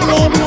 no, no, no.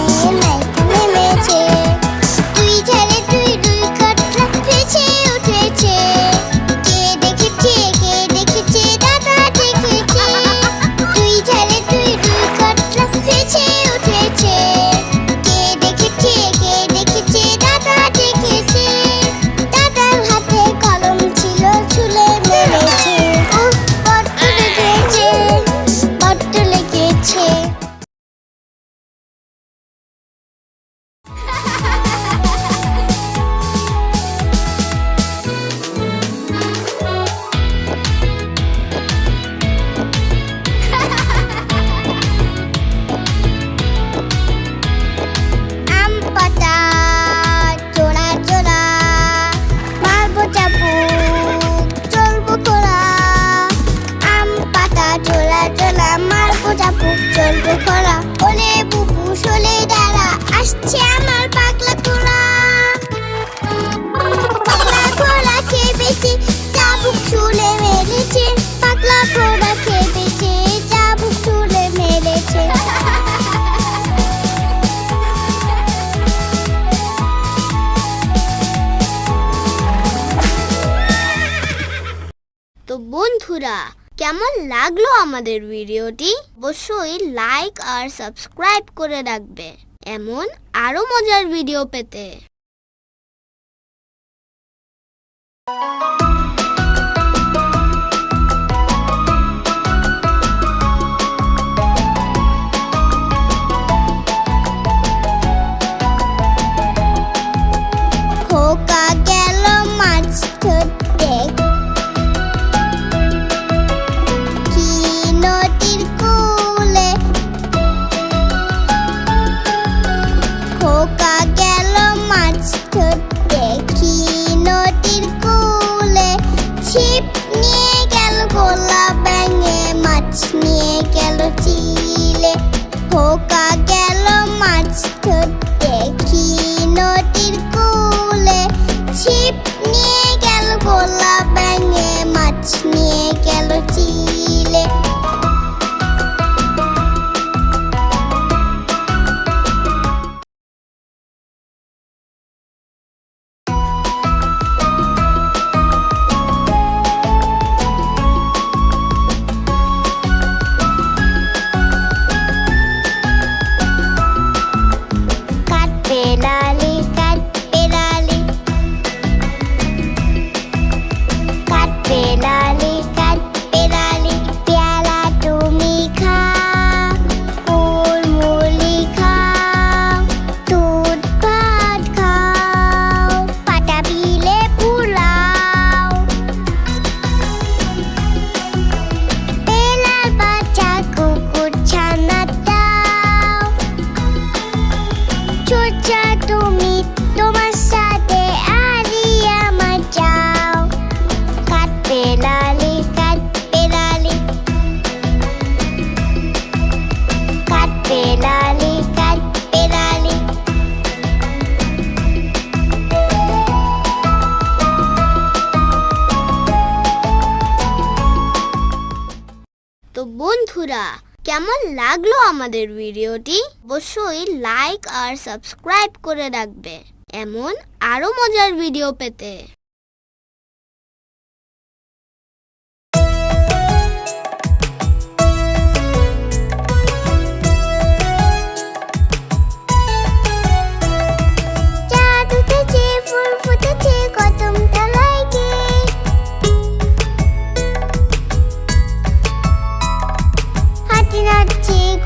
চলবো খরা ওলে বুবু শোলে দাঁড়া আসছে আমার পাগলা খোলা। পাগলা খোলা খেয়ে বেঁচে, চাবুক ছুলে মেরেছে। পাগলা খোলা খেয়ে চাবুক ছুলে মেরেছে। তো বন্ধুরা কেমন লাগল আমাদের ভিডিওটি? অবশ্যই লাইক আর সাবস্ক্রাইব করে রাখবে। এমন আরও মজার ভিডিও পেতে। see. ছোচা তুমি কেমন লাগল আমাদের ভিডিওটি? অবশ্যই লাইক আর সাবস্ক্রাইব করে রাখবে। এমন আরও মজার ভিডিও পেতে।